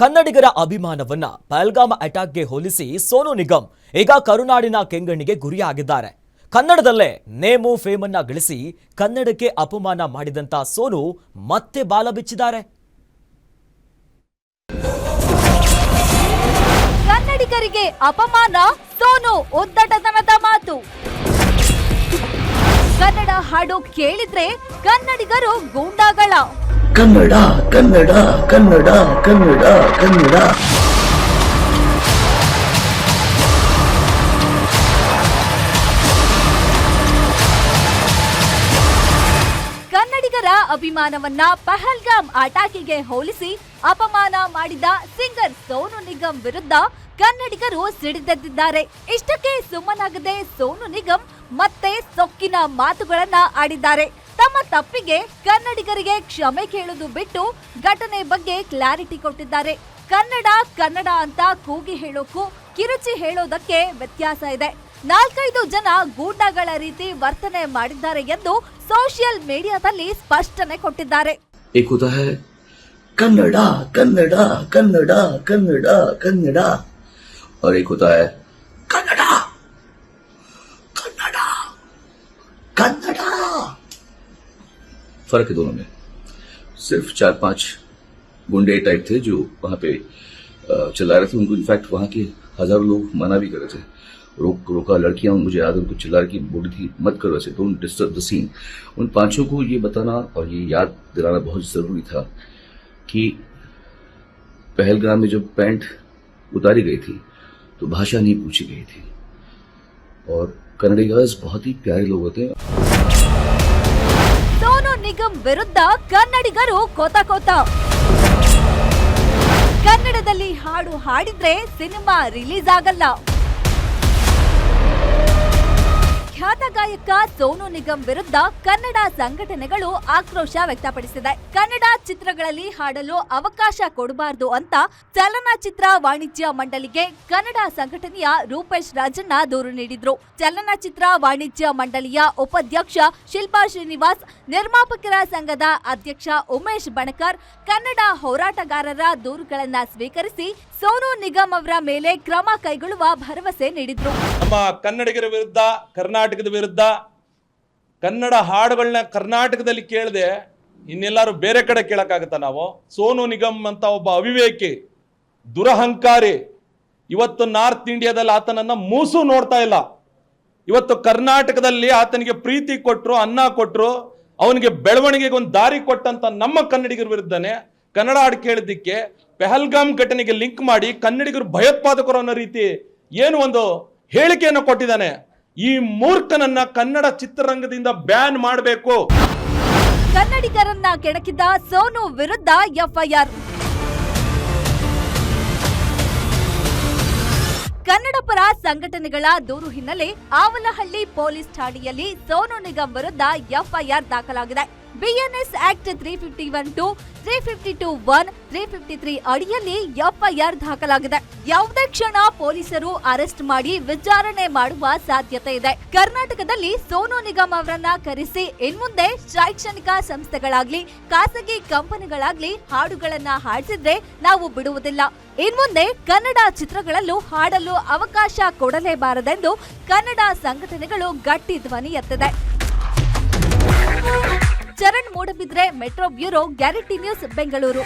ಕನ್ನಡಿಗರ ಅಭಿಮಾನವನ್ನ ಪಹಲ್ಗಾಮ ಅಟ್ಯಾಕ್ಗೆ ಹೋಲಿಸಿ ಸೋನು ನಿಗಮ್ ಈಗ ಕರುನಾಡಿನ ಕೆಂಗಣ್ಣಿಗೆ ಗುರಿಯಾಗಿದ್ದಾರೆ. ಕನ್ನಡದಲ್ಲೇ ನೇಮು ಫೇಮನ್ನ ಗಳಿಸಿ ಕನ್ನಡಕ್ಕೆ ಅಪಮಾನ ಮಾಡಿದಂತ ಸೋನು ಮತ್ತೆ ಬಾಲ ಬಿಚ್ಚಿದ್ದಾರೆ. ಕನ್ನಡಿಗರಿಗೆ ಅಪಮಾನ, ಸೋನು ಉದ್ದಟತನದ ಮಾತು. ಕನ್ನಡ ಹಾಡು ಕೇಳಿದ್ರೆ ಕನ್ನಡಿಗರು ಗೂಂಡಾಗಳ. ಕನ್ನಡ ಕನ್ನಡ ಕನ್ನಡ ಕನ್ನಡ ಕನ್ನಡ. ಕನ್ನಡಿಗರ ಅಭಿಮಾನವನ್ನ ಪಹಲ್ಗಾಮ್ ಆಟಾಕಿಗೆ ಹೋಲಿಸಿ ಅಪಮಾನ ಮಾಡಿದ ಸಿಂಗರ್ ಸೋನು ನಿಗಮ್ ವಿರುದ್ಧ ಕನ್ನಡಿಗರು ಸಿಡಿದೆದ್ದಿದ್ದಾರೆ. ಇಷ್ಟಕ್ಕೆ ಸುಮ್ಮನಾಗದೆ ಸೋನು ನಿಗಮ್ ಮತ್ತೆ ಸೊಕ್ಕಿನ ಮಾತುಗಳನ್ನ ಆಡಿದ್ದಾರೆ. ತಮ್ಮ ತಪ್ಪಿಗೆ ಕನ್ನಡಿಗರಿಗೆ ಕ್ಷಮೆ ಕೇಳುವುದು ಬಿಟ್ಟು ಘಟನೆ ಬಗ್ಗೆ ಕ್ಲಾರಿಟಿ ಕೊಟ್ಟಿದ್ದಾರೆ. ಕನ್ನಡ ಕನ್ನಡ ಅಂತ ಕೂಗಿ ಹೇಳೋಕ್ಕೂ ಕಿರುಚಿ ಹೇಳೋದಕ್ಕೆ ವ್ಯತ್ಯಾಸ ಇದೆ. ನಾಲ್ಕೈದು ಜನ ಗೂಂಡಾಗಳ ರೀತಿ ವರ್ತನೆ ಮಾಡಿದ್ದಾರೆ ಎಂದು ಸೋಷಿಯಲ್ ಮೀಡಿಯಾದಲ್ಲಿ ಸ್ಪಷ್ಟನೆ ಕೊಟ್ಟಿದ್ದಾರೆ. ಕನ್ನಡ ಕನ್ನಡ ಕನ್ನಡ ಕನ್ನಡ ಕನ್ನಡ. फ़र्क है दोनों में। सिर्फ़ चार पाँच गुंडे टाइप थे जो वहाँ पे चिल्ला रहे थे। उनको इनफैक्ट वहाँ के हज़ारों लोग मना भी कर रहे थे। रोक, रोका लड़कियाँ, मुझे याद उनको चिल्ला रही बोली थी, मत करो ऐसे डोंट डिस्टर्ब द सीन उन पाँचों को ये बताना और ये याद दिलाना बहुत ज़रूरी था कि पहलगाम में जब पैंट उतारी गई थी तो भाषा नहीं पूछी गई थी। और कन्नडिगर्स बहुत ही प्यारे लोग होते हैं। ನಿಗಮ್ ವಿರುದ್ಧ ಕನ್ನಡಿಗರು ಕೋತ ಕೋತ. ಕನ್ನಡದಲ್ಲಿ ಹಾಡು ಹಾಡಿದ್ರೆ ಸಿನಿಮಾ ರಿಲೀಸ್ ಆಗಲ್ಲ. ಖ್ಯಾತ ಗಾಯಕ ಸೋನು ನಿಗಮ್ ವಿರುದ್ಧ ಕನ್ನಡ ಸಂಘಟನೆಗಳು ಆಕ್ರೋಶ ವ್ಯಕ್ತಪಡಿಸಿದೆ. ಕನ್ನಡ ಚಿತ್ರಗಳಲ್ಲಿ ಹಾಡಲು ಅವಕಾಶ ಕೊಡಬಾರದು ಅಂತ ಚಲನಚಿತ್ರ ವಾಣಿಜ್ಯ ಮಂಡಳಿಗೆ ಕನ್ನಡ ಸಂಘಟನೆಯ ರೂಪೇಶ್ ರಾಜಣ್ಣ ದೂರು ನೀಡಿದ್ರು. ಚಲನಚಿತ್ರ ವಾಣಿಜ್ಯ ಮಂಡಳಿಯ ಉಪಾಧ್ಯಕ್ಷ ಶಿಲ್ಪಾ ಶ್ರೀನಿವಾಸ್, ನಿರ್ಮಾಪಕರ ಸಂಘದ ಅಧ್ಯಕ್ಷ ಉಮೇಶ್ ಬಣಕರ್, ಕನ್ನಡ ಹೋರಾಟಗಾರರ ದೂರುಗಳನ್ನ ಸ್ವೀಕರಿಸಿ ಸೋನು ನಿಗಮ್ ಅವರ ಮೇಲೆ ಕ್ರಮ ಕೈಗೊಳ್ಳುವ ಭರವಸೆ ನೀಡಿದ್ರು. ನಮ್ಮ ಕನ್ನಡಿಗರ ವಿರುದ್ಧ ಕರ್ನಾಟಕದ ವಿರುದ್ಧ ಕನ್ನಡ ಹಾಡುಗಳನ್ನ ಕರ್ನಾಟಕದಲ್ಲಿ ಕೇಳದೆ ಇನ್ನೆಲ್ಲರೂ ಬೇರೆ ಕಡೆ ಕೇಳಕ್ಕಾಗತ್ತ ನಾವು? ಸೋನು ನಿಗಮ್ ಅಂತ ಒಬ್ಬ ಅವಿವೇಕಿ, ದುರಹಂಕಾರಿ, ಇವತ್ತು ನಾರ್ತ್ ಇಂಡಿಯಾದಲ್ಲಿ ಆತನನ್ನ ಮೂಸು ನೋಡ್ತಾ ಇಲ್ಲ. ಇವತ್ತು ಕರ್ನಾಟಕದಲ್ಲಿ ಆತನಿಗೆ ಪ್ರೀತಿ ಕೊಟ್ಟರು ಅನ್ನ ಕೊಟ್ಟರು ಅವನಿಗೆ ಬೆಳವಣಿಗೆಗೆ ಒಂದು ದಾರಿ ಕೊಟ್ಟಂತ ನಮ್ಮ ಕನ್ನಡಿಗರ ವಿರುದ್ಧನೇ ಕನ್ನಡ ಹಾಡು ಕೇಳಿದ್ದಕ್ಕೆ ಪೆಹಲ್ಗಾಮ್ ಘಟನೆಗೆ ಲಿಂಕ್ ಮಾಡಿ ಕನ್ನಡಿಗರು ಭಯೋತ್ಪಾದಕರು ಅನ್ನೋ ರೀತಿ ಏನು ಒಂದು ಹೇಳಿಕೆಯನ್ನು ಕೊಟ್ಟಿದ್ದಾನೆ. ಈ ಮೂರ್ಖನನ್ನ ಕನ್ನಡ ಚಿತ್ರರಂಗದಿಂದ ಬ್ಯಾನ್ ಮಾಡಬೇಕು. ಕನ್ನಡಿಗರನ್ನ ಕೆಣಕಿದ ಸೋನು ವಿರುದ್ಧ ಎಫ್ಐಆರ್. ಕನ್ನಡ ಪರ ಸಂಘಟನೆಗಳ ದೂರು ಹಿನ್ನೆಲೆ ಆವಲಹಳ್ಳಿ ಪೊಲೀಸ್ ಠಾಣೆಯಲ್ಲಿ ಸೋನು ನಿಗಮ್ ವಿರುದ್ಧ ಎಫ್ಐಆರ್ ದಾಖಲಾಗಿದೆ. BNS act three fifty one two three fifty two one, three fifty three ಅಡಿಯಲ್ಲಿ ಎಫ್ಐಆರ್ ದಾಖಲಾಗಿದೆ. ಯಾವುದೇ ಕ್ಷಣ ಪೊಲೀಸರು ಅರೆಸ್ಟ್ ಮಾಡಿ ವಿಚಾರಣೆ ಮಾಡುವ ಸಾಧ್ಯತೆ ಇದೆ. ಕರ್ನಾಟಕದಲ್ಲಿ ಸೋನು ನಿಗಮ್ ಅವರನ್ನ ಕರೆಸಿ ಇನ್ಮುಂದೆ ಶೈಕ್ಷಣಿಕ ಸಂಸ್ಥೆಗಳಾಗ್ಲಿ, ಖಾಸಗಿ ಕಂಪನಿಗಳಾಗ್ಲಿ ಹಾಡುಗಳನ್ನ ಹಾಡಿಸಿದ್ರೆ ನಾವು ಬಿಡುವುದಿಲ್ಲ. ಇನ್ಮುಂದೆ ಕನ್ನಡ ಚಿತ್ರಗಳಲ್ಲೂ ಹಾಡಲು ಅವಕಾಶ ಕೊಡಲೇಬಾರದೆಂದು ಕನ್ನಡ ಸಂಘಟನೆಗಳು ಗಟ್ಟಿ ಧ್ವನಿ ಎತ್ತಿದೆ. Charan metro bureau guarantee news Bengaluru.